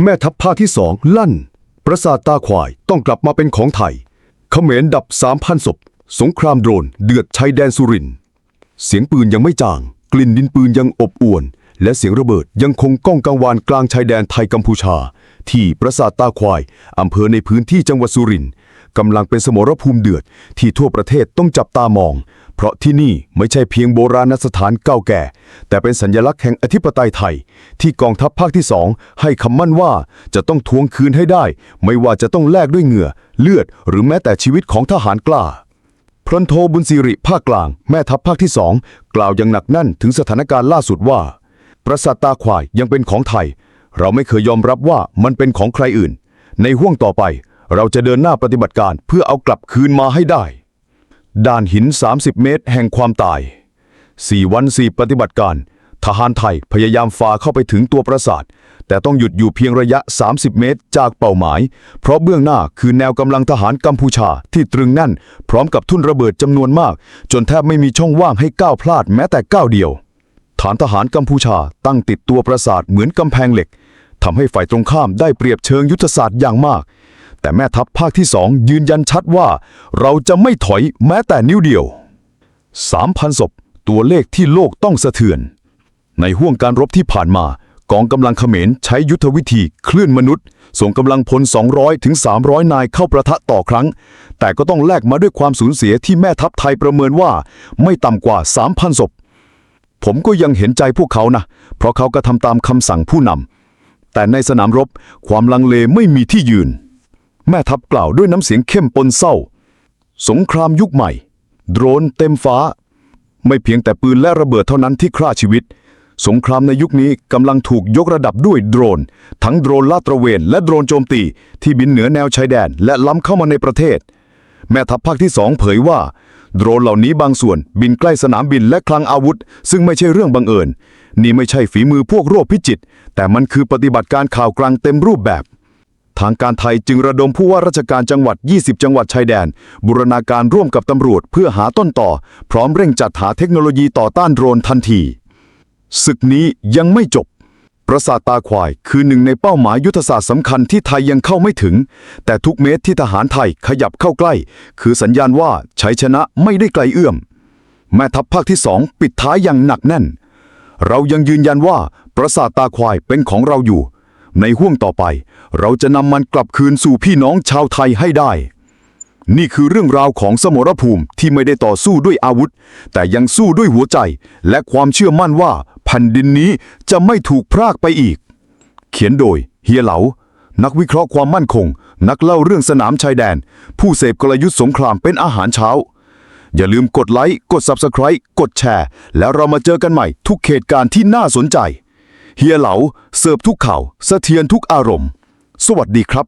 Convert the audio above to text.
แม่ทัพภาคที่สองลั่น ปราสาทตาควายต้องกลับมาเป็นของไทย เขมรดับสามพันศพ สงครามโดรนเดือดชายแดนสุริน เสียงปืนยังไม่จาง กลิ่นดินปืนยังอบอวน และเสียงระเบิดยังคงก้องกังวานกลางชายแดนไทยกัมพูชา ที่ปราสาทตาควาย อำเภอในพื้นที่จังหวัดสุรินทร์กำลังเป็นสมรภูมิเดือดที่ทั่วประเทศต้องจับตามอง เพราะที่นี่ไม่ใช่เพียงโบราณสถานเก่าแก่ แต่เป็นสัญลักษณ์แห่งอธิปไตยไทย ที่กองทัพภาคที่สองให้คำมั่นว่าจะต้องทวงคืนให้ได้ ไม่ว่าจะต้องแลกด้วยเหงื่อ เลือด หรือแม้แต่ชีวิตของทหารกล้าพลโทบุญสิริภาคกลาง แม่ทัพภาคที่สองกล่าวอย่างหนักแน่นถึงสถานการณ์ล่าสุดว่า ปราสาทตาควายยังเป็นของไทย เราไม่เคยยอมรับว่ามันเป็นของใครอื่น ในห่วงต่อไป เราจะเดินหน้าปฏิบัติการเพื่อเอากลับคืนมาให้ได้ด่านหิน 30 เมตรแห่งความตาย 4 วัน 4 ปฏิบัติการ ทหารไทยพยายามฝ่าเข้าไปถึงตัวปราสาท แต่ต้องหยุดอยู่เพียงระยะ 30 เมตรจากเป้าหมาย เพราะเบื้องหน้าคือแนวกำลังทหารกัมพูชาที่ตรึงแน่น พร้อมกับทุ่นระเบิดจำนวนมาก จนแทบไม่มีช่องว่างให้ก้าวพลาดแม้แต่ก้าวเดียว ฐานทหารกัมพูชาตั้งติดตัวปราสาทเหมือนกำแพงเหล็กทำให้ฝ่ายตรงข้ามได้เปรียบเชิงยุทธศาสตร์อย่างมาก แต่แม่ทัพภาคที่สองยืนยันชัดว่า เราจะไม่ถอยแม้แต่นิ้วเดียว3,000ศพตัวเลขที่โลกต้องสะเทือน ในห่วงการรบที่ผ่านมากองกำลังเขมรใช้ยุทธวิธีคลื่นมนุษย์ ส่งกำลังพล 200 ถึง 300 นายเข้าประทะต่อครั้ง แต่ก็ต้องแลกมาด้วยความสูญเสียที่แม่ทัพไทยประเมินว่า ไม่ต่ำกว่า 3,000ศพ ผมก็ยังเห็นใจพวกเขานะ เพราะเขาก็ทำตามคำสั่งผู้นำ แต่ในสนามรบความลังเลไม่มีที่ยืน แม่ทัพกล่าวด้วยน้ำเสียงเข้มปนเศร้า สงครามยุคใหม่ โดรนเต็มฟ้า ไม่เพียงแต่ปืนและระเบิดเท่านั้นที่ฆ่าชีวิต สงครามในยุคนี้กำลังถูกยกระดับด้วยโดรน ทั้งโดรนลาดตระเวน และโดรนโจมตี ที่บินเหนือแนวชายแดน และล้ำเข้ามาในประเทศ แม่ทัพภาคที่สองเผยว่า โดรนเหล่านี้บางส่วนบินใกล้สนามบินและคลังอาวุธ ซึ่งไม่ใช่เรื่องบังเอิญ นี่ไม่ใช่ฝีมือพวกโรคพิจิต แต่มันคือปฏิบัติการข่าวกลางเต็มรูปแบบ ทางการไทยจึงระดมผู้ว่าราชการจังหวัด 20 จังหวัดชายแดน บูรณาการร่วมกับตำรวจเพื่อหาต้นต่อ พร้อมเร่งจัดหาเทคโนโลยีต่อต้านโดรนทันทีศึกนี้ยังไม่จบ ปราสาทตาควายคือหนึ่งในเป้าหมายยุทธศาสตร์สำคัญที่ไทยยังเข้าไม่ถึง แต่ทุกเมตรที่ทหารไทยขยับเข้าใกล้ คือสัญญาณว่าชัยชนะไม่ได้ไกลเอื้อม แม่ทัพภาคที่สองปิดท้ายอย่างหนักแน่น เรายังยืนยันว่าปราสาทตาควายเป็นของเราอยู่ ในห่วงต่อไป เราจะนำมันกลับคืนสู่พี่น้องชาวไทยให้ได้ นี่คือเรื่องราวของสมรภูมิที่ไม่ได้ต่อสู้ด้วยอาวุธ แต่ยังสู้ด้วยหัวใจ และความเชื่อมั่นว่า แผ่นดินนี้จะไม่ถูกพรากไปอีก เขียนโดย เฮียเหลา นักวิเคราะห์ความมั่นคง นักเล่าเรื่องสนามชายแดน ผู้เสพกลยุทธ์สงครามเป็นอาหารเช้า อย่าลืมกดไลค์ กด Subscribe กดแชร์ แล้วเรามาเจอกันใหม่ทุกเหตุการณ์ที่น่าสนใจ เฮียเหลาเสิร์ฟทุกข่าว สะเทือนทุกอารมณ์ สวัสดีครับ